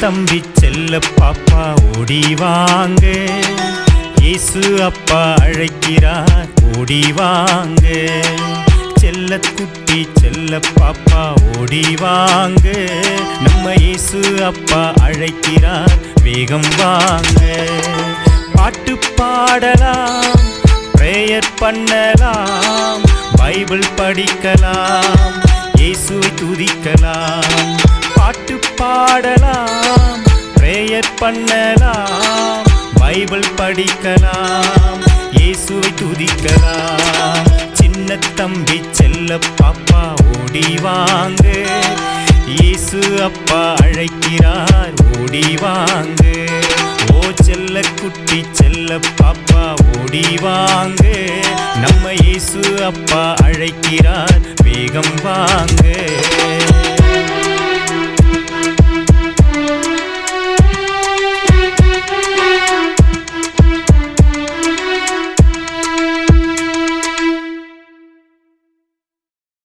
தம்பி செல்ல பாப்பா ஓடி வாங்க இயேசு அப்பா அழைக்கிறார் ஓடி வாங்க செல்ல குட்டி செல்ல பாப்பா ஓடி வாங்க நம்ம இயேசு அப்பா அழைக்கிறார் வேகம் வாங்க. பாட்டு பாடலாம் பிரேயர் பண்ணலாம் பைபிள் படிக்கலாம் இயேசுவை துதிக்கலாம். பாட்டு பாடலாம் பிரேயர் பண்ணலாம். பைபிள் படிக்கலாம். இயேசுவை துதிக்கலாம். சின்ன தம்பி செல்ல பாப்பா ஓடி வாங்க. இயேசு அப்பா அழைக்கிறார் ஓடி வாங்க. ஓ செல்ல குட்டி செல்ல பாப்பா ஓடி வாங்க. நம்ம இயேசு அப்பா அழைக்கிறார் வேகம் வாங்க.